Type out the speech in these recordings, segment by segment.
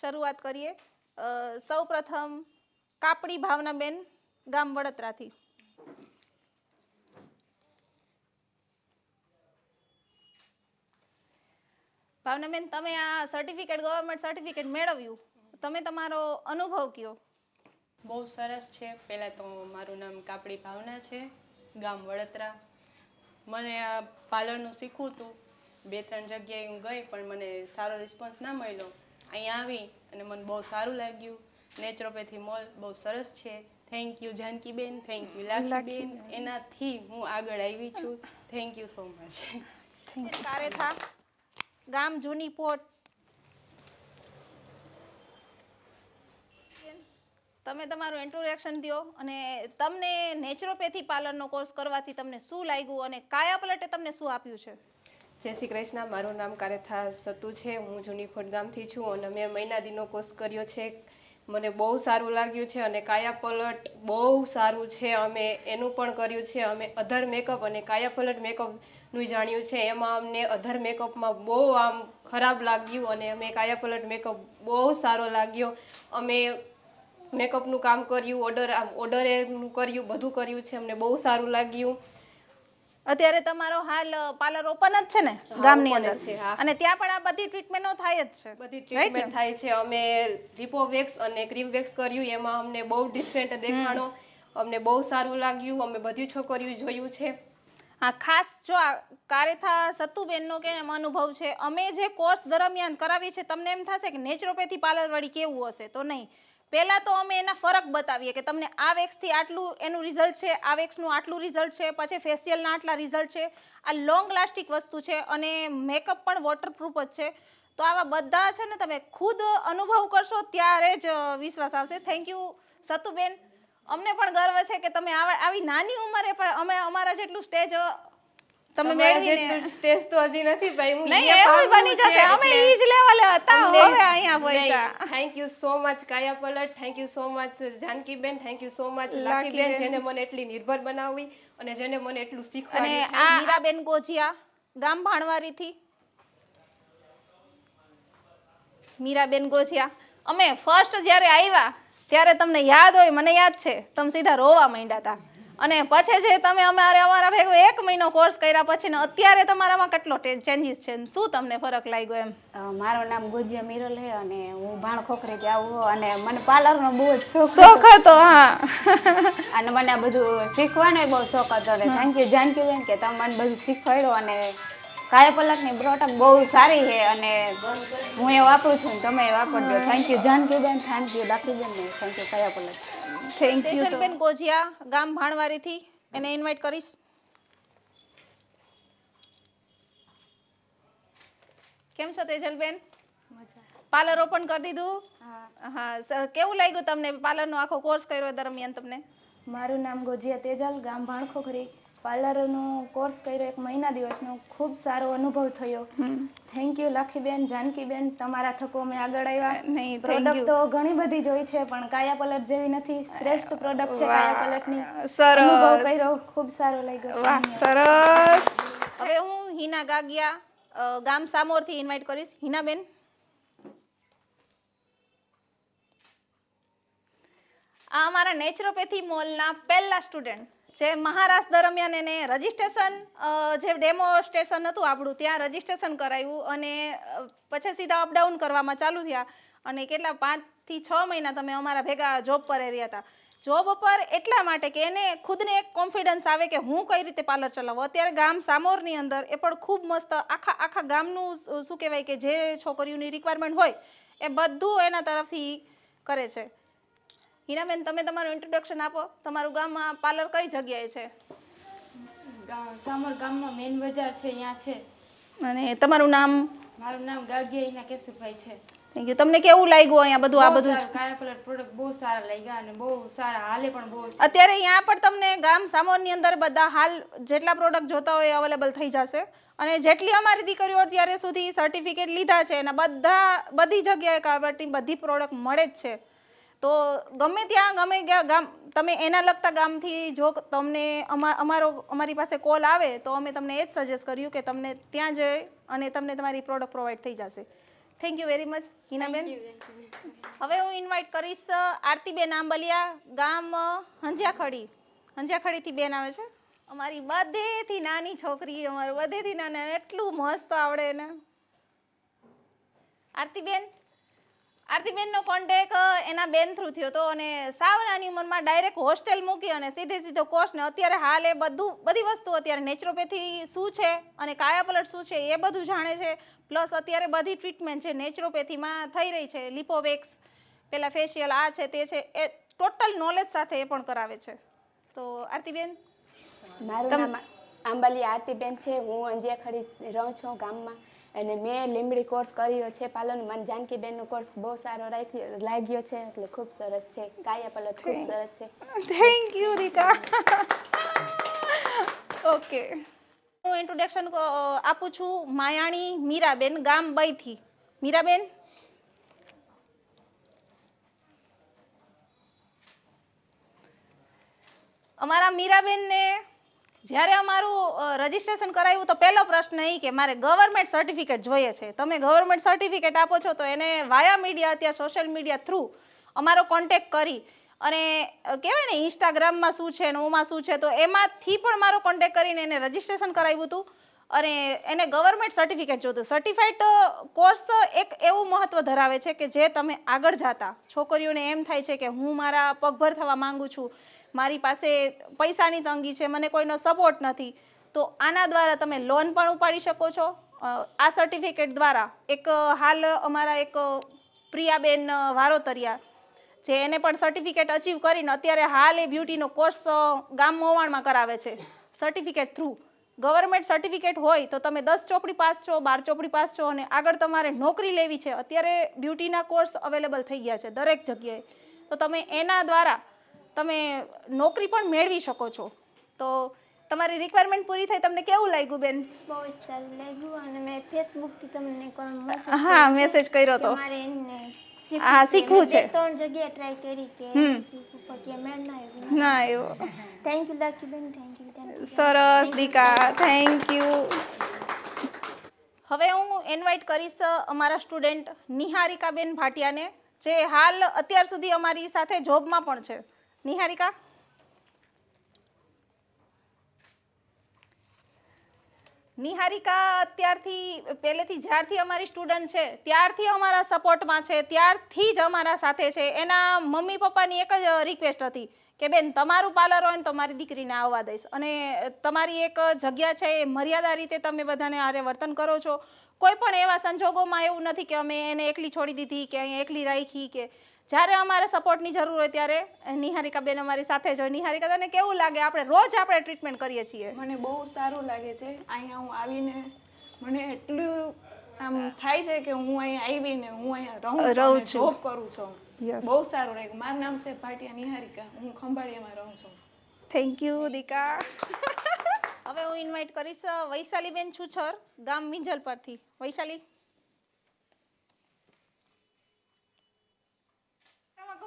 શરૂઆત કરીએ. સૌ પ્રથમ કાપડી ભાવનાબેન ગામ વડોદરાથી. ભાવનાબેન, તમે આ સર્ટિફિકેટ ગવર્મેન્ટ સર્ટિફિકેટ મેળવ્યું. તમે તમારો અનુભવ કયો? બહુ સરસ છે. પહેલાં તો મારું નામ કાપડી ભાવના છે, ગામ વડોદરા. મને આ પાર્લરનું શીખવું હતું. બે ત્રણ જગ્યાએ હું ગઈ પણ મને સારો રિસ્પોન્સ ના મળ્યો. અહીંયા આવી અને મને બહુ સારું લાગ્યું. નેચરોપેથી મોલ બહુ સરસ છે. Thank you Janakiben. Thank you Lakhiben. એનાથી હું આગળ આવી છું. Thank you so much Karetha ગામ જૂની પોટ. તમે તમારું ઇન્ટ્રોડક્શન દો અને તમને નેચરોપેથી પાર્લરનો કોર્સ કરવાથી તમને શું લાગ્યું અને કાયા પલટે તમને શું આપ્યું છે? જય શ્રી કૃષ્ણ. મારું નામ કારેથા સતુ છે. હું જૂની ખોટગામથી છું અને મેં મહિના દિનો કોર્સ કર્યો છે. મને બહુ સારું લાગ્યું છે અને કાયા પલટ બહુ સારું છે. અમે એનું પણ કર્યું છે. અમે અધર મેકઅપ અને કાયા પલટ મેકઅપનું જાણ્યું છે. એમાં અમને અધર મેકઅપમાં બહુ આમ ખરાબ લાગ્યું અને અમે કાયા પલટ મેકઅપ બહુ સારો લાગ્યો. અમે મેકઅપનું કામ કર્યું, ઓર્ડર, આમ ઓર્ડર એનું કર્યું, બધું કર્યું છે. અમને બહુ સારું લાગ્યું. અત્યારે તમારો હાલ પાર્લર ઓપન જ છે ને ગામની અંદર? છે. અને ત્યાં પણ આ બધી ટ્રીટમેન્ટો થાય જ છે. બધી ટ્રીટમેન્ટ થાય છે. અમે રિપો વેક્સ અને ક્રીમ વેક્સ કર્યું. એમાં અમને બહુ ડિફરન્ટ દેખાણો. અમને બહુ સારું લાગ્યું. અમે બધી છોકરીઓ જોયું છે. હા, ખાસ જો આ કારેથા સતુબેનનો કે અનુભવ છે, અમે જે કોર્સ દરમિયાન કરાવીએ છીએ, તમને એમ થશે કે નેચરોપેથી પાર્લરવાળી કેવું હશે? તો નહીં. પહેલાં તો અમે એના ફરક બતાવીએ કે તમને આ વેક્સથી આટલું એનું રિઝલ્ટ છે, આ વેક્સનું આટલું રિઝલ્ટ છે, પછી ફેશિયલના આટલા રિઝલ્ટ છે, આ લોંગ લાસ્ટિક વસ્તુ છે અને મેકઅપ પણ વોટરપ્રૂફ જ છે. તો આવા બધા છે ને તમે ખુદ અનુભવ કરશો, ત્યારે જ વિશ્વાસ આવશે. Thank you, Satuben. અમને પણ ગર્વ છે કે તમે આવા- નાની ઉંમરે પણ અમે અમારા જેટલું સ્ટેજ તમે મેળવીને સ્ટેજ તો હજી નથી ભાઈ હું નહીં એવું બની જશે. અમે ઈ જ લેવલે હતા. હવે અહીંયા પહોંચ્યા થેન્ક યુ સો મચ કાયા પલટ thank you so much Jankiben thank you so much Lakhiben જેને મને એટલી નિર્ભર બનાવી અને જેને મને એટલું અને આ મીરાબેન ગોજિયા ગામ ભાણવારીથી. મીરાબેન ગોજિયા. અમે ફર્સ્ટ જ્યારે આવ્યા ત્યારે તમને યાદ હોય મને યાદ છે તમે સીધા રોવા માંડ્યા હતા અને પછી જે તમે અમારે અમારા ભેગો એક મહિનો કોર્સ કર્યા પછી ને અત્યારે તમારામાં કેટલો ચેન્જીસ છે શું તમને ફરક લાગ્યો એમ? મારું નામ ગુજિયા મિરલ છે અને હું ભાણ ખોખરેથી આવું અને મને પાર્લરનો બહુ જ શોખ શોખ હતો હા. અને મને બધું શીખવાનો બહુ શોખ હતો અને થેન્ક યુ જાનકીબેન કે તમે મને બધું શીખવાડ્યું અને કાયા પલકની પ્રોડક્ટ બહુ સારી છે અને હું એ વાપરું છું તમે એ વાપરજો. Thank you Janakiben thank you ડાકીબેન ને thank you Kaya Palak thank you Tejalben Gojiya ગામ ભાણવારીથી એને ઇન્વાઇટ કરીશ. કેમ છો તેજલબેન પાર્લર ઓપન કરી દીધું? હા. કેવું લાગ્યું તમને પાર્લરનો આખો કોર્સ કર્યો દરમિયાન તમને? મારું નામ ગોજિયા તેજલ ગામ ભાણખોખરી. પાર્લરનો કોર્સ કર્યો એક મહિના દિવસનો ખૂબ સારો અનુભવ થયો. થેન્ક યુ લખીબેન જાનકીબેન તમારા થકો મેં આગળ આવ્યા. નહીં, પ્રોડક્ટ તો ઘણી બધી જોઈ છે પણ કાયા પલટ જેવી નથી. શ્રેષ્ઠ પ્રોડક્ટ છે કાયા પલટની. સરસ. અનુભવ કર્યો ખૂબ સારો લાગ્યો. વાહ સરસ. હવે હું હિના ગાગિયા ગામ સામોરથી ઇન્વાઇટ કરીશ. હિનાબેન? આ અમારા નેચરોપેથી મોલના પહેલા સ્ટુડન્ટ જે મહારાષ્ટ્ર દરમિયાન એને રજિસ્ટ્રેશન જે ડેમો સ્ટેશન હતું આપણું, ત્યાં રજિસ્ટ્રેશન કરાવ્યું અને પછી સીધા અપડાઉન કરવામાં ચાલુ થયા. અને કેટલા, પાંચથી છ મહિના તમે અમારા ભેગા જોબ પર રહ્યા હતા. જોબ પર એટલા માટે કે એને ખુદને એક કોન્ફિડન્સ આવે કે હું કઈ રીતે પાર્લર ચલાવું. અત્યારે ગામ સામોરની અંદર એ પણ ખૂબ મસ્ત આખા આખા ગામનું શું શું કહેવાય કે જે છોકરીઓની રિક્વાયરમેન્ટ હોય, એ બધું એના તરફથી કરે છે. હિનાબેન તમે તમારું ઇન્ટ્રોડક્શન આપો. તમારું ગામમાં પાર્લર કઈ જગ્યાએ છે? સામર ગામમાં મેન બજાર છે અહીંયા છે. અને તમારું નામ? મારું નામ ગાગિયા ઇના કેશુભાઈ છે. થેન્ક યુ તમને કેવું લાગ્યું અહીંયા બધું આ બધું? કાયા કલર પ્રોડક્ટ બહુ સારા લાગ્યા અને બહુ સારા હાલે પણ બહુ અત્યારે અહીંયા પણ તમને ગામ સામોરની અંદર બધા હાલ જેટલા પ્રોડક્ટ જોતા હોય અવેલેબલ થઈ જશે. અને જેટલી અમારી દીકરીઓ અત્યારે સુધી સર્ટિફિકેટ લીધા છે અને બધા બધી જગ્યાએ કાવટની બધી પ્રોડક્ટ મળે જ છે. તો ગમે ત્યાં ગમે ગયા ગામ તમે એના લગતા ગામથી જો તમને અમા અમારો અમારી પાસે કોલ આવે તો અમે તમને એ જ સજેસ્ટ કર્યું કે તમને ત્યાં જઈ અને તમને તમારી પ્રોડક્ટ પ્રોવાઈડ થઈ જશે. Thank you very much Hinaben. હવે હું ઇન્વાઇટ કરીશ આરતીબેન આંબલિયા ગામ હંજિયાખડી. હંજિયાખડીથી બેન આવે છે. અમારી બધેથી નાની છોકરી અમારું બધેથી નાના એટલું મસ્ત આવડે એને આરતીબેન? આરતીબેનનો કોન્ટેક એના બેન થ્રુ થયો હતો અને સાવ નાની ઉંમરમાં ડાયરેક્ટ હોસ્ટેલ મૂકી અને સીધે સીધો કોર્સ ને અત્યારે હાલ એ બધું બધી વસ્તુ અત્યારે નેચરોપેથી શું છે અને કાયાપલટ શું છે એ બધું જાણે છે. પ્લસ અત્યારે બધી ટ્રીટમેન્ટ છે નેચરોપેથીમાં થઈ રહી છે. લિપોવેક્સ પેલા ફેશિયલ આ છે તે છે એ ટોટલ નોલેજ સાથે એ પણ કરાવે છે. તો આરતીબેન? મારું આંબાલી આરતીબેન છે હું અંજિયાખડી રહું છું ગામમાં. અને મેં લીમડી કોર્સ કર્યો છે પાલન મને જાનકીબેનનો કોર્સ બહુ સારો લાગ્યો છે એટલે ખૂબ સરસ છે. કાયા પલટ ખૂબ સરસ છે. થેન્ક યુ રીકા ઓકે હું ઇન્ટ્રોડક્શન આપું છું માયાણી મીરાબેન ગામ બઈથી મીરાબેન? અમારા મીરાબેનને જ્યારે અમારું રજીસ્ટ્રેશન કરાવ્યું તો પહેલો પ્રશ્ન એ કે મારે ગવર્મેન્ટ સર્ટિફિકેટ જોઈએ છે. તમે ગવર્મેન્ટ સર્ટિફિકેટ આપો છો તો એને વાયા મીડિયા અત્યારે સોશિયલ મીડિયા થ્રુ અમારો કોન્ટેક કરી અને કહેવાય ને ઇન્સ્ટાગ્રામમાં શું છે ને ઓમાં શું છે તો એમાંથી પણ મારો કોન્ટેક કરીને એને રજીસ્ટ્રેશન કરાવ્યું હતું અને એને ગવર્મેન્ટ સર્ટિફિકેટ જોતું. સર્ટિફાઈડ કોર્સ એક એવું મહત્વ ધરાવે છે કે જે તમે આગળ જાતા. છોકરીઓને એમ થાય છે કે હું મારા પગભર થવા માંગુ છું. મારી પાસે પૈસાની તંગી છે, મને કોઈનો સપોર્ટ નથી. તો આના દ્વારા તમે લોન પણ ઉપાડી શકો છો. આ સર્ટિફિકેટ દ્વારા એક, હાલ અમારા એક પ્રિયાબેન વારોતરિયા, જે એને પણ સર્ટિફિકેટ અચીવ કરીને અત્યારે હાલ એ બ્યુટીનો કોર્સ ગામ મોવાણમાં કરાવે છે. સર્ટિફિકેટ થ્રુ ગવર્મેન્ટ સર્ટિફિકેટ હોય તો તમે દસ ચોપડી પાસ છો, બાર ચોપડી પાસ છો અને આગળ તમારે નોકરી લેવી છે. અત્યારે બ્યુટીના કોર્સ અવેલેબલ થઈ ગયા છે દરેક જગ્યાએ. તો તમે એના દ્વારા તમે નોકરી પણ મેળવી શકો છો. તો તમારી રિક્વાયરમેન્ટ પૂરી થઈ તમને કેવું લાગ્યું બેન? બહુ સારું લાગ્યું અને મેં ફેસબુકથી તમને હા મેસેજ કર્યો હતો તો મારે એને હા, શીખવું છે. ત્રણ જગ્યાએ ટ્રાય કરી કે ના એવો thank you Lakiben thank you સરસ દીકા થેન્ક યુ હવે હું ઇન્વાઇટ કરીશ અમારા સ્ટુડન્ટ નિહારિકાબેન ભાટિયાને જે હાલ અત્યાર સુધી અમારી સાથે જોબમાં પણ છે. નિહારિકા? નિહારિકા, અત્યારથી, પહેલેથી જ્યારથી અમારી સ્ટુડન્ટ છે, ત્યારથી અમારા સપોર્ટમાં છે, ત્યારથી જ અમારા સાથે છે. એના મમ્મી પપ્પાની એક જ રિક્વેસ્ટ હતી કે, બેન, તમારું પાર્લર હોય ને તો મારી દીકરીને આવવા દઈશ. અને તમારી એક જગ્યા છે એ મર્યાદા રીતે તમે બધાને આરે વર્તન કરો છો. કોઈ પણ એવા સંજોગોમાં એવું નથી કે અમે એને એકલી છોડી દીધી કે અહીંયા એકલી રાખી કે જ્યારે અમારે સપોર્ટની જરૂર હોય ત્યારે નિહારિકા બેન અમારી સાથે જ હોય. નિહારિકા તને કેવું લાગે? આપણે રોજ આપણે ટ્રીટમેન્ટ કરીએ છીએ. મને બહુ સારું લાગે છે. અહીંયા હું આવીને મને એટલું આમ થાય છે કે હું અહીંયા આવીને હું અહીંયા રહું છું રહું છું. જોબ કરું છું. બહુ સારું લાગ્યું મારું નામ છે ભાટિયા નિહારિકા. હું ખંભાળિયામાં રહું છું. Thank you દીકા. હવે હું ઇન્વાઇટ કરીશ વૈશાલીબેન છુછર ગામ મિંજલ પરથી વૈશાલી.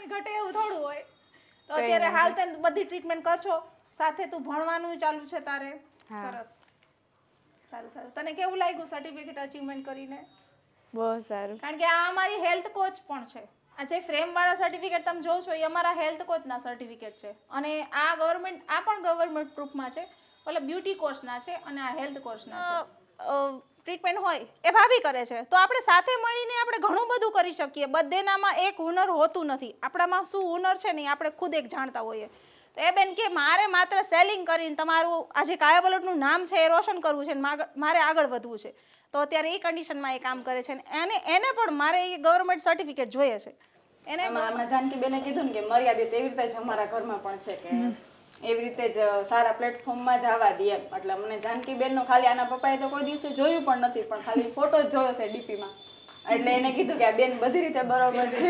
કોઈ ઘટે એવું થોડું હોય. તો અત્યારે હાલ તને બધી ટ્રીટમેન્ટ કરશો સાથે તું ભણવાનું ચાલુ છે તારે. સરસ. સારું સારું. તને કેવું લાગ્યું સર્ટિફિકેટ અચીવમેન્ટ કરીને? બહુ સારું. કારણ કે આ અમારી હેલ્થ કોચ પણ છે. આ જે ફ્રેમ વાળા સર્ટિફિકેટ તમે જોવો છો એ અમારા હેલ્થ કોચના સર્ટિફિકેટ છે. અને આ ગવર્મેન્ટ આ પણ ગવર્મેન્ટ પ્રૂફમાં છે. એટલે બ્યુટી કોર્સના છે અને આ હેલ્થ કોર્સના છે. ટ્રીટમેન્ટ હોય એ ભાભી કરે છે. તો આપણે સાથે મળીને આપણે ઘણું બધું કરી શકીએ. બધેનામાં એક હુનર હોતું નથી. આપણામાં શું હુનર છે ને આપણે ખુદ એક જાણતા હોઈએ. તો એ બેન કે મારે માત્ર સેલિંગ કરીને તમારું આ જે કાયાબલટનું નામ છે એ રોશન કરવું છે મારે આગળ વધવું છે. તો અત્યારે એ કન્ડિશનમાં એ કામ કરે છે ને એને એને પણ મારે એ ગવર્મેન્ટ સર્ટિફિકેટ જોઈએ છે. એને જાનકી બેને કીધું ને કે મર્યાદિત એવી રીતે જ અમારા ઘરમાં પણ છે કે એવી રીતે જ સારા પ્લેટફોર્મમાં જ આવવા દે એમ. એટલે મને જાનકીબેનનો ખાલી આના પપ્પાએ તો કોઈ દિવસે જોયું પણ નથી પણ ખાલી ફોટો જ જોયો છે ડીપીમાં. એટલે એને કીધું કે આ બેન બધી રીતે બરોબર છે.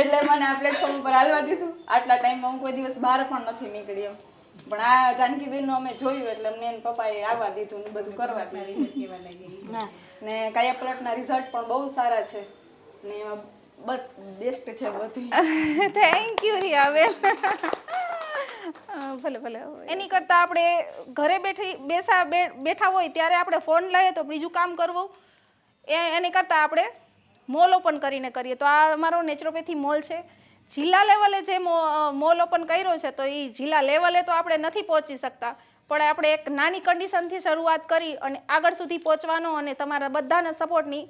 એટલે મને આ પ્લેટફોર્મ ઉપર હાલવા દીધું. આટલા ટાઈમમાં હું કોઈ દિવસ બહાર પણ નથી નીકળી એમ. પણ આ જાનકીબેનનું અમે જોયું એટલે અમને એના પપ્પાએ આવવા દીધું ને બધું કરવા દીધું. ને. કાયા પ્લેટના રિઝલ્ટ પણ બહુ સારા છે. ને એમાં બેસ્ટ છે બધી. થેન્ક યુ રિયાબેન ભલે ભલે એની કરતાં આપણે ઘરે બેઠી, બેસા બેઠા હોય ત્યારે આપણે ફોન લઈએ તો બીજું કામ કરવું. એ, એની કરતાં આપણે મોલ ઓપન કરીને કરીએ. તો આ અમારો નેચરોપેથી મોલ છે. જિલ્લા લેવલે જે મોલ ઓપન કર્યો છે, તો એ જિલ્લા લેવલે તો આપણે નથી પહોંચી શકતા. પણ આપણે એક નાની કન્ડિશનથી શરૂઆત કરી અને આગળ સુધી પહોંચવાનો અને તમારા બધાના સપોર્ટની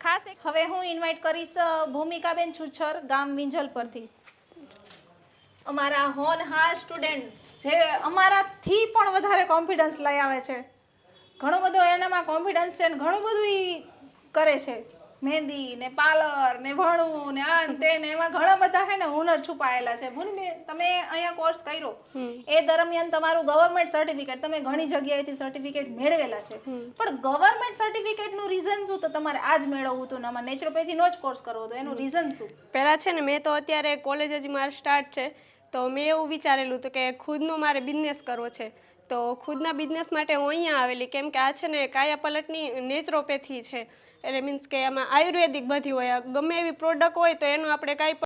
ખાસ હવે હું ઇન્વાઇટ કરીશ ભૂમિકાબેન છુછર ગામ વિંજલ પરથી. અમારા હોનહાર સ્ટુડન્ટ જે અમારાથી પણ વધારે કોન્ફિડન્સ લઈ આવે છે. ઘણો બધો એનામાં કોન્ફિડન્સ છે ને ઘણું બધું ઈ કરે છે. મહેંદી ને પાર્લર ને ભણવું ને આ તે ને એમાં ઘણા બધા હે ને હુનર છુપાયેલા છે. ભૂનબેન તમે અહીંયા કોર્સ કર્યો. એ દરમિયાન તમારું ગવર્મેન્ટ સર્ટિફિકેટ તમે ઘણી જગ્યાએથી સર્ટિફિકેટ મેળવેલા છે. પણ ગવર્મેન્ટ સર્ટિફિકેટનું રીઝન શું? તો તમારે આ જ મેળવવું હતું ને આમાં નેચરોપેથીનો જ કોર્સ કરવો હતો. એનું રીઝન શું? પહેલાં છે ને મેં તો અત્યારે કોલેજ હજી મારે સ્ટાર્ટ છે. તો મેં એવું વિચારેલું હતું કે ખુદનો મારે બિઝનેસ કરવો છે. તો ખુદના બિઝનેસ માટે હું અહીંયા આવેલી. કેમ કે આ છે ને કાયા પલટની નેચરોપેથી છે. એટલે મીન્સ કે એમાં આયુર્વેદિક બધી હોય. ગમે એવી પ્રોડક્ટ હોય તો એનું આપણે કાંઈ